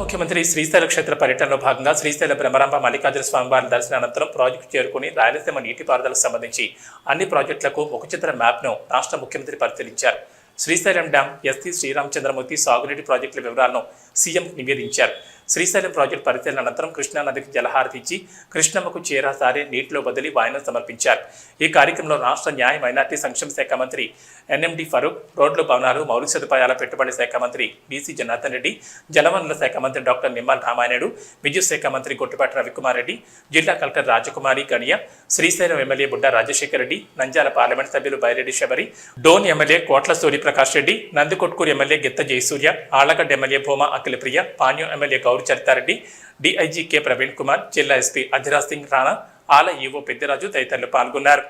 ముఖ్యమంత్రి శ్రీశైల క్షేత్ర పర్యటనలో భాగంగా శ్రీశైల బ్రహ్మరాంబ మల్లికార్జున స్వామివారి దర్శనానంతరం ప్రాజెక్టు చేరుకుని రాయలసీమ నీటిపారుదలకు సంబంధించి అన్ని ప్రాజెక్టులకు ముఖచిత్ర మ్యాప్ను రాష్ట్ర ముఖ్యమంత్రి పరిశీలించారు. శ్రీశైలం డ్యాం ఎస్టీ శ్రీరామచంద్రమూర్తి సాగునీటి ప్రాజెక్టుల వివరాలను సీఎం నివేదించారు. శ్రీశైలం ప్రాజెక్టు పరిశీలన అనంతరం కృష్ణా నదికి జలహారతి ఇచ్చి కృష్ణమ్మకు చేరాసారే నీటిలో బదిలి వాయనం సమర్పించారు. ఈ కార్యక్రమంలో రాష్ట్ర న్యాయ మైనార్టీ సంక్షేమ శాఖ మంత్రి ఎన్ఎండి ఫరూక్ రోడ్లు భవనాలు మౌలిక సదుపాయాల పెట్టుబడి శాఖ మంత్రి బీసీ జనార్దన్ రెడ్డి జలవనరుల శాఖ మంత్రి డాక్టర్ నిమ్మల రామానాయుడు విద్యుత్ శాఖ మంత్రి గొట్టుపాటి రవికుమార్ రెడ్డి జిల్లా collector Rajakumari Kaniya Srisailam MLA Budda Rajasekhar Reddy నంజాల parliament సభ్యులు బైరెడ్డి శబరి డోన్ ఎమ్మెల్యే కోట్ల Suryaprakash Reddy Nandikotkur MLA Gitta Jayasurya Allagadda MLA Bhuma Akhilapriya Panyam MLA Gowri Charitha Reddy DIG K Praveen Kumar జిల్లా ఎస్పీ అధిరాజ్ సింగ్ రాణా ఆల ఈవో పెద్దిరాజు తదితరులు పాల్గొన్నారు.